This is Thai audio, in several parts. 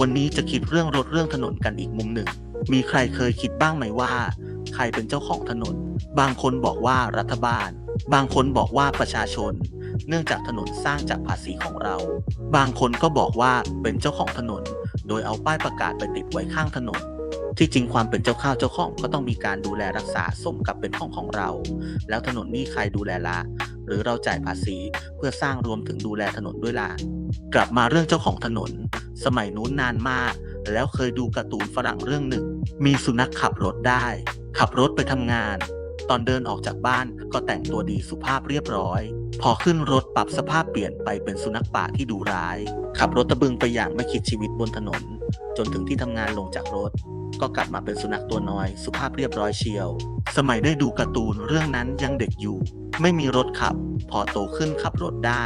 วันนี้จะคิดเรื่องรถเรื่องถนนกันอีกมุมหนึ่ง มีใครเคยคิดบ้างไหมว่า ใครเป็นเจ้าของถนน บางคนบอกว่ารัฐบาล บางคนบอกว่าประชาชน เนื่องจากถนนสร้างจากภาษีของเรา บางคนก็บอกว่าเป็นเจ้าของถนน โดยเอาป้ายประกาศไปติดไว้ข้างถนน ที่จริงความเป็นเจ้าข้าวเจ้าของก็ต้องมีการดูแลรักษาสมกับเป็นของของเรา แล้วถนนนี่ใครดูแลละ หรือเราจ่ายภาษีเพื่อสร้างรวมถึงดูแลถนนด้วยล่ะ กลับมาเรื่องเจ้าของถนน สมัยนู้นนานมาก แล้วเคยดูการ์ตูนฝรั่งเรื่องหนึ่ง มีสุนัขขับรถได้ ขับรถไปทำงาน ตอนเดินออกจากบ้านก็แต่งตัวดีสุภาพเรียบร้อย พอขึ้นรถปรับสภาพเปลี่ยนไปเป็นสุนัขป่าที่ดูร้าย ขับรถตะบึงไปอย่างไม่คิดชีวิตบนถนน จนถึงที่ทำงานลงจากรถ ก็กลับมาเป็นสุนัขตัวน้อย สุภาพเรียบร้อยเชียว สมัยได้ดูการ์ตูนเรื่องนั้นยังเด็กอยู่ ไม่มีรถขับ พอโตขึ้นขับรถได้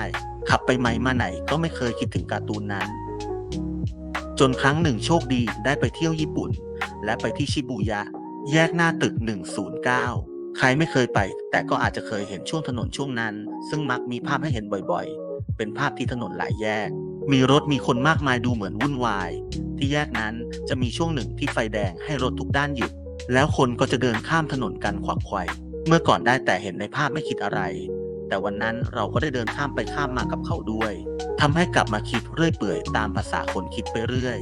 ขับไปไหมมาไหนก็ไม่เคยคิดถึงการ์ตูนนั้น จนครั้งหนึ่งโชคดีได้ไปเที่ยวญี่ปุ่น และไปที่ชิบูยะ แยกหน้าตึก 109 ใครไม่เคยไป แต่ก็อาจจะเคยเห็นช่วงถนนช่วงนั้น ซึ่งมักมีภาพให้เห็นบ่อยๆ เป็นภาพที่ถนนหลายแยก มีรถมีคนมากมายดูเหมือนวุ่นวาย ที่แยกนั้นจะมีช่วงหนึ่งที่ไฟแดงให้รถทุกด้านหยุด แล้วคนก็จะเดินข้ามถนนกันขวักไขว่เมื่อก่อนได้แต่เห็นในภาพไม่คิดอะไร แต่วันนั้นเราก็ได้เดินข้ามไปข้ามมากับเขาด้วยทำให้กลับมาคิดเรื่อยเปื่อยตามภาษาคนคิดไปเรื่อย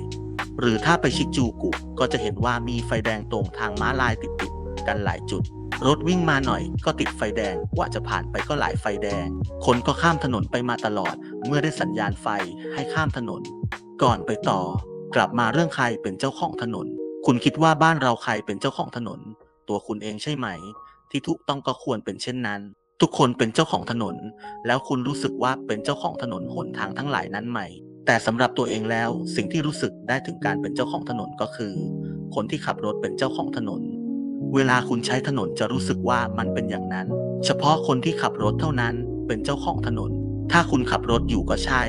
หรือถ้าไปชิจูกุ ก็จะเห็นว่ามีไฟแดงตรงทางม้าลายติดๆกันหลายจุด รถวิ่งมาหน่อยก็ติดไฟแดงกว่าจะผ่านไปก็หลายไฟแดง คนก็ข้ามถนนไปมาตลอด เมื่อได้สัญญาณไฟให้ข้ามถนน ก่อนไปต่อ กลับมาเรื่องใครเป็นเจ้าของถนน คุณคิดว่าบ้านเราใครเป็นเจ้าของถนน ตัวคุณเองใช่ไหม ที่ถูกต้องก็ควรเป็นเช่นนั้น ทุกคนเป็นเจ้าของถนน แล้วคุณรู้สึกว่าเป็นเจ้าของถนนหนทางทั้งหลายนั้นไหม แต่สำหรับตัวเองแล้วสิ่งที่รู้สึกได้ถึงการเป็นเจ้าของถนนก็คือ คนที่ขับรถเป็นเจ้าของถนน เวลาคุณใช้ถนนจะรู้สึกว่ามันเป็นอย่างนั้น เฉพาะคนที่ขับรถเท่านั้นเป็นเจ้าของถนน ถ้าคุณขับรถอยู่ก็ใช่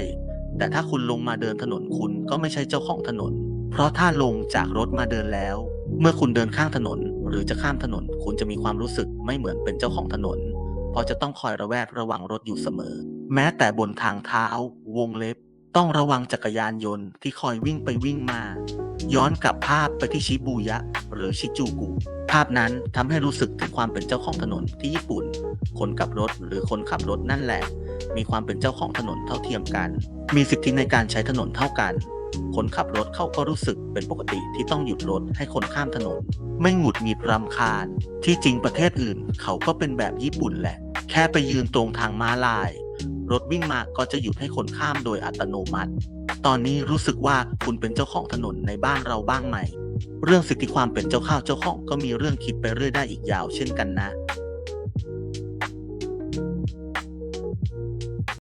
แต่ถ้าคุณลงมาเดินถนนคุณก็ไม่ใช่เจ้าของถนน เพราะถ้าลงจากรถมาเดินแล้ว เมื่อคุณเดินข้างถนน หรือจะข้ามถนน คุณจะมีความรู้สึกไม่เหมือนเป็นเจ้าของถนน เพราะจะต้องคอยระแวดระวังรถอยู่เสมอ แม้แต่บนทางเท้าวงเล็บ ต้องระวังจักรยานยนต์ที่คอยวิ่งไปวิ่งมา ย้อนกลับภาพไปที่ชิบูยะ หรือชิจูกุ ภาพนั้นทำให้รู้สึกถึงความเป็นเจ้าของถนนที่ญี่ปุ่น คนขับรถหรือคนขับรถนั่นแหละ มีความเป็นเจ้าของถนนเท่าเทียมกัน มีสิทธิในการใช้ถนนเท่ากันคนขับรถเขาก็รู้สึกเป็นปกติที่ต้องหยุดรถให้คนข้ามถนน ไม่หงุดหงิดรำคาญ ที่จริงประเทศอื่นเขาก็เป็นแบบญี่ปุ่นแหละ ค่ไปยืนตรงทางม้าลาย รถวิ่งมาก็จะหยุดให้คนข้ามโดยอัตโนมัติ ตอนนี้รู้สึกว่าคุณเป็นเจ้าของถนนในบ้านเราบ้างไหม เรื่องสิทธิความเป็นเจ้าข้าวเจ้าของก็มีเรื่องคิดไปเรื่อยได้อีกยาวเช่นกันนะ